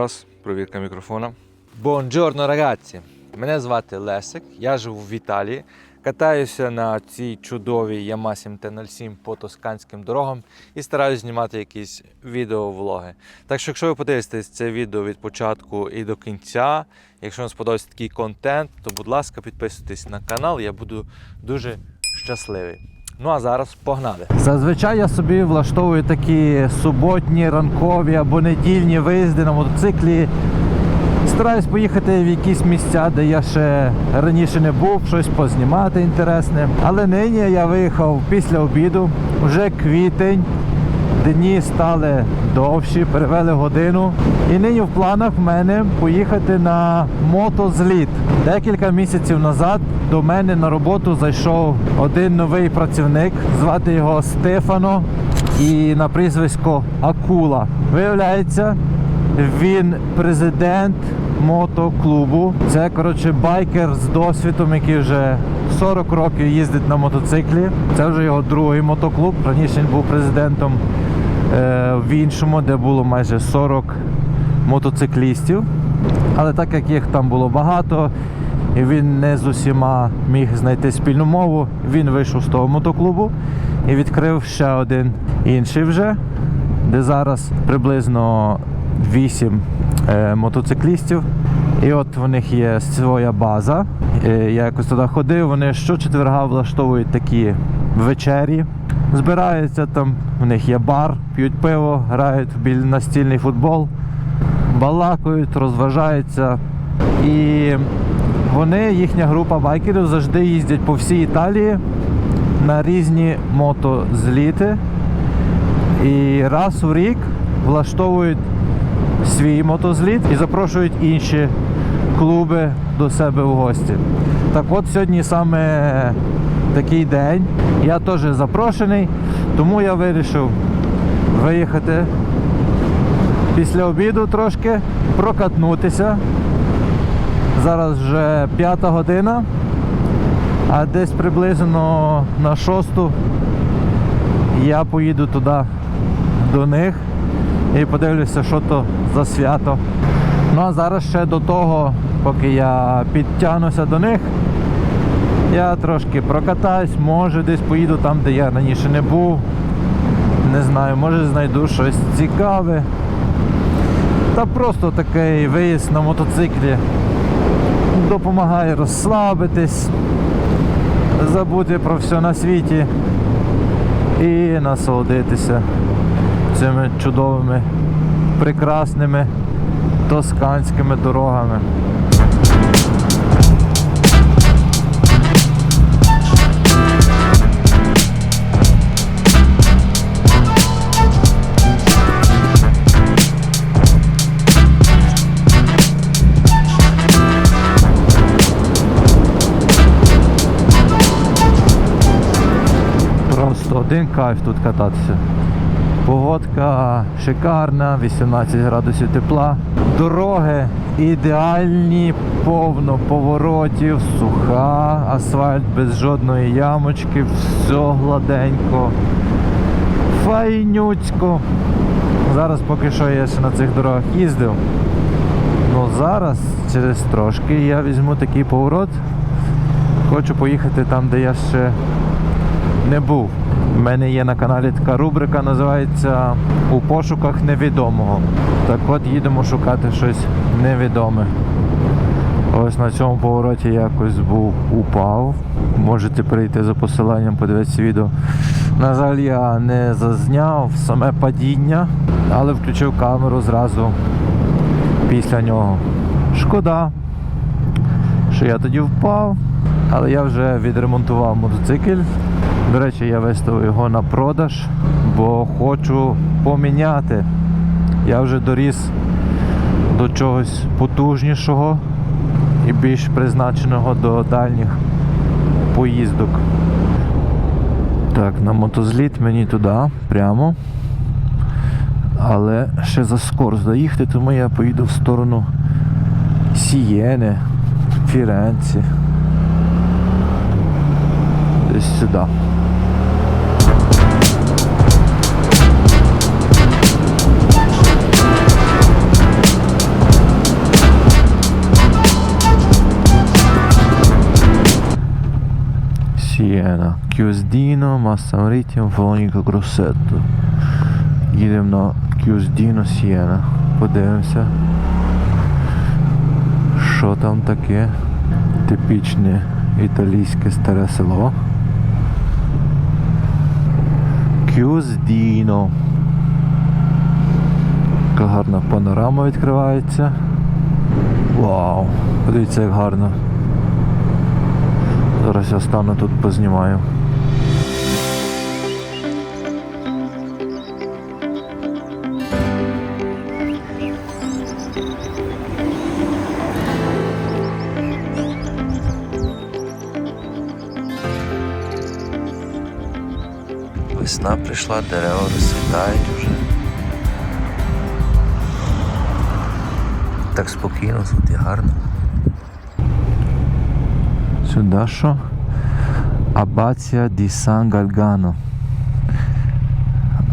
Раз, провірка мікрофона. Бонджорно, ragazzi! Мене звати Лесик, я живу в Італії. Катаюся на цій чудовій Yamaha MT-07 по тосканським дорогам і стараюся знімати якісь відеовлоги. Так що, якщо ви подивитесь це відео від початку і до кінця, якщо вам сподобається такий контент, то будь ласка, підписуйтесь на канал, я буду дуже щасливий. Ну а зараз погнали! Зазвичай я собі влаштовую такі суботні, ранкові або недільні виїзди на мотоциклі. Стараюсь поїхати в якісь місця, де я ще раніше не був, щось познімати інтересне. Але нині я виїхав після обіду, вже квітень, дні стали довші, перевели годину. І нині в планах в мене поїхати на мотозліт. Декілька місяців назад до мене на роботу зайшов один новий працівник, звати його Стефано і на прізвисько Акула. Виявляється, він президент мотоклубу. Це коротше байкер з досвідом, який вже 40 років їздить на мотоциклі. Це вже його другий мотоклуб. Раніше він був президентом е, в іншому, де було майже 40 мотоциклістів. Але так як їх там було багато, і він не з усіма міг знайти спільну мову, він вийшов з того мотоклубу і відкрив ще один інший вже, де зараз приблизно 8 е, мотоциклістів. І от в них є своя база. Е, я якось туди ходив, вони щочетверга влаштовують такі вечері. Збираються там, в них є бар, п'ють пиво, грають біль- настільний футбол, балакають, розважаються. І вони, їхня група байкерів, завжди їздять по всій Італії на різні мотозліти. І раз у рік влаштовують свій мотозліт і запрошують інші клуби до себе в гості. Так от сьогодні саме такий день. Я теж запрошений, тому я вирішив виїхати після обіду трошки, прокатнутися. Зараз вже п'ята година, а десь приблизно на шосту я поїду туди до них і подивлюся, що то за свято. Ну а зараз ще до того, поки я підтягнуся до них, я трошки прокатаюсь, може десь поїду там, де я раніше не був. Не знаю, може знайду щось цікаве. Та просто такий виїзд на мотоциклі допомагає розслабитись, забути про все на світі і насолодитися цими чудовими, прекрасними тосканськими дорогами. Один кайф тут кататися. Погодка шикарна, 18 градусів тепла. Дороги ідеальні, повно поворотів, суха, асфальт без жодної ямочки, все гладенько. Файнюцько. Зараз поки що я ще на цих дорогах їздив. Ну зараз, через трошки, я візьму такий поворот. Хочу поїхати там, де я ще не був. У мене є на каналі така рубрика, називається У пошуках невідомого. Так от їдемо шукати щось невідоме. Ось на цьому повороті якось був упав. Можете прийти за посиланням, подивитися відео. На жаль, я не зазняв саме падіння, але включив камеру зразу після нього. Шкода, що я тоді впав, але я вже відремонтував мотоцикл. До речі, я виставив його на продаж, бо хочу поміняти. Я вже доріс до чогось потужнішого і більш призначеного до дальніх поїздок. Так, на мотозліт мені туди, прямо. Але ще за скоро доїхати, тому я поїду в сторону Сієни, Фіренці. Десь сюди. Кюздіно, Массамрітім, Фолоніко Гросетто. Їдемо на Кюздіно Сієна. Подивимося. Що там таке? Типічне італійське старе село. Кюздіно. Яка гарна панорама відкривається. Вау! Подивіться, як гарно. Зараз я стану тут познімаю. Весна прийшла, дерева розцвітають вже. Так спокійно, тут і гарно. Сюди що? Абація ді Сан Гальгано.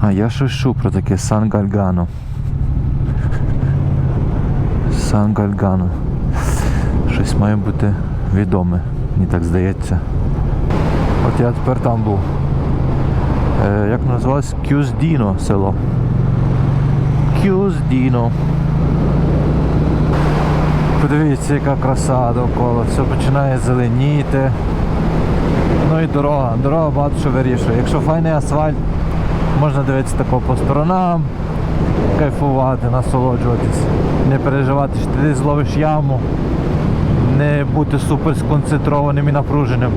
А я чув про таке Сан Гальгано. Сан Гальгано. Щось має бути відоме, мені так здається. От я тепер там був. Е, як називалось? Кюздіно село. Кюздіно. Подивіться, яка краса довкола, все починає зеленіти. Ну і дорога. Дорога багато що вирішує. Якщо файний асфальт, можна дивитися тако по сторонам, кайфувати, насолоджуватись, не переживати, що ти зловиш яму, не бути супер сконцентрованим і напруженим.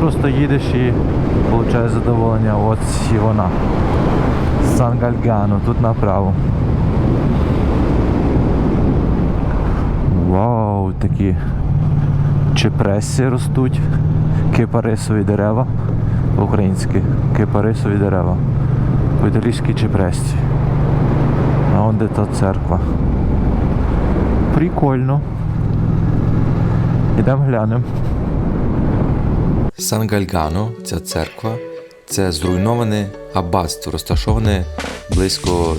Просто їдеш і отримуєш задоволення. От і вона. Сан Гальгано, тут направо. Вау, такі чепреси ростуть, кипарисові дерева. Українські кипарисові дерева. По-італійськи чепресці. А он де та церква. Прикольно. Ідемо глянемо. Сан Гальгано, ця церква, це зруйноване аббатство, розташоване близько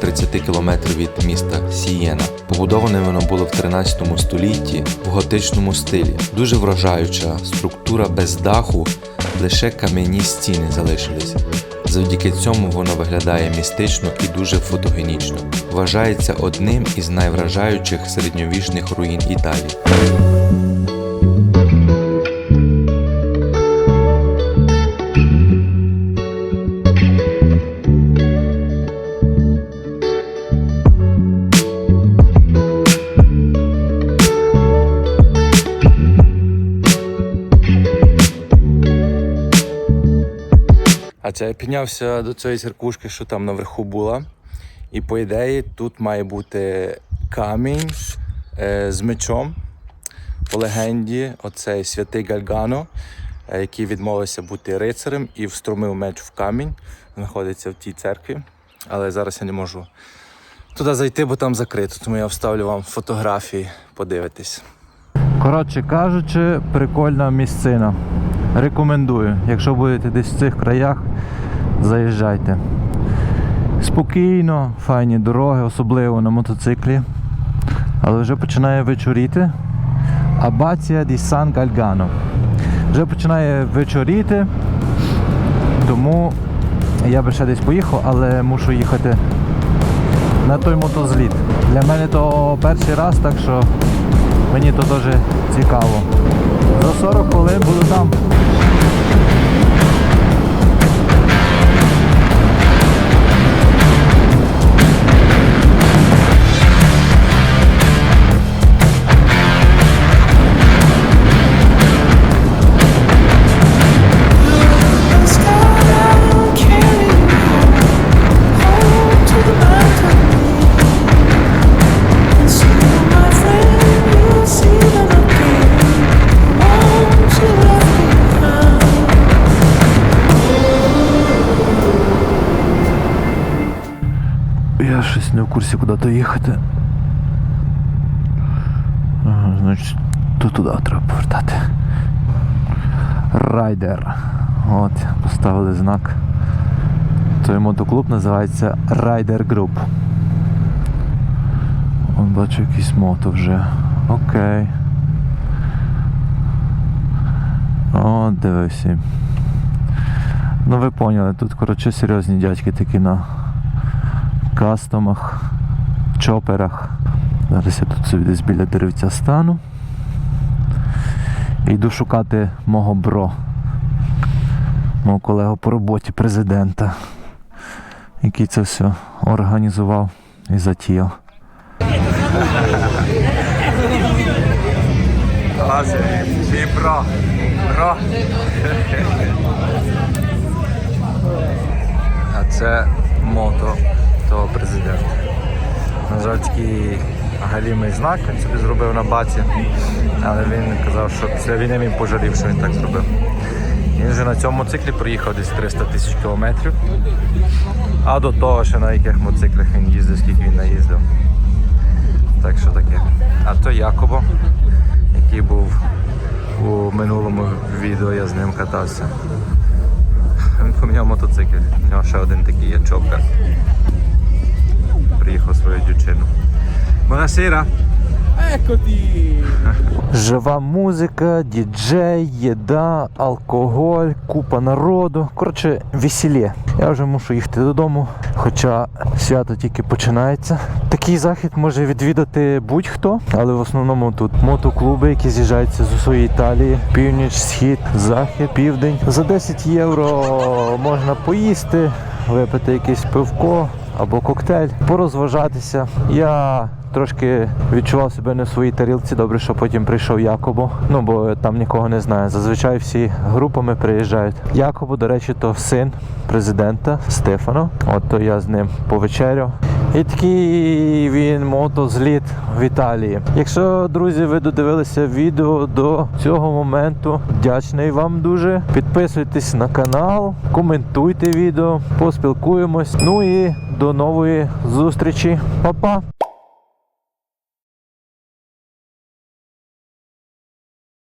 30 кілометрів від міста Сієна. Побудоване воно було в 13 столітті в готичному стилі. Дуже вражаюча структура без даху, лише кам'яні стіни залишились. Завдяки цьому воно виглядає містично і дуже фотогенічно. Вважається одним із найвражаючих середньовічних руїн Італії. Це я піднявся до цієї церквушки, що там наверху була. І по ідеї тут має бути камінь е, з мечом. По легенді, оцей святий Гальгано, е, який відмовився бути рицарем і встромив меч в камінь, знаходиться в тій церкві. Але зараз я не можу туди зайти, бо там закрито. Тому я вставлю вам фотографії, подивитись. Коротше кажучи, прикольна місцина. Рекомендую. Якщо будете десь в цих краях, заїжджайте. Спокійно, файні дороги, особливо на мотоциклі. Але вже починає вечоріти. Абація ді Сан Гальгано. Вже починає вечоріти, тому я би ще десь поїхав, але мушу їхати на той мотозліт. Для мене то перший раз, так що мені то дуже цікаво. За 40 хвилин буду там. Не в курсі, куди то їхати. Значить, то туди треба повертати. Райдер. От, поставили знак. Той мотоклуб називається Rider Group. От бачу якийсь мото вже. Окей. О, дивився. Ну ви поняли, тут коротше серйозні дядьки такі на кастомах, чоперах. Зараз я тут десь біля деревця стану. І йду шукати мого бро, мого колегу по роботі президента, який це все організував і затіяв. Бро. Бро. А це мото того президента. На жаль, такий галімий знак він собі зробив на баці, але він казав, що після війни він пожалів, що він так зробив. Він вже на цьому циклі проїхав десь 300 тисяч кілометрів. А до того ще на яких мотоциклах він їздив, скільки він наїздив. Так що таке. А то Якобо, який був у минулому відео, я з ним катався. Він поміняв мотоцикл. У нього ще один такий є чопер. Приїхав свою дівчину. Buonasera. Жива музика, діджей, їда, алкоголь, купа народу. Коротше, весілє. Я вже мушу їхати додому, хоча свято тільки починається. Такий захід може відвідати будь-хто, але в основному тут мотоклуби, які з'їжджаються з усієї Італії. Північ, схід, захід, південь. За 10 євро можна поїсти, випити якесь пивко або коктейль, порозважатися. Я трошки відчував себе не в своїй тарілці. Добре, що потім прийшов Якобо. Ну бо там нікого не знаю. Зазвичай всі групами приїжджають. Якобо, до речі, то син президента Стефано. От то я з ним повечеряв. І такий він мотозліт в Італії. Якщо, друзі, ви додивилися відео до цього моменту, вдячний вам дуже. Підписуйтесь на канал, коментуйте відео, поспілкуємось. Ну і до нової зустрічі. Па-па!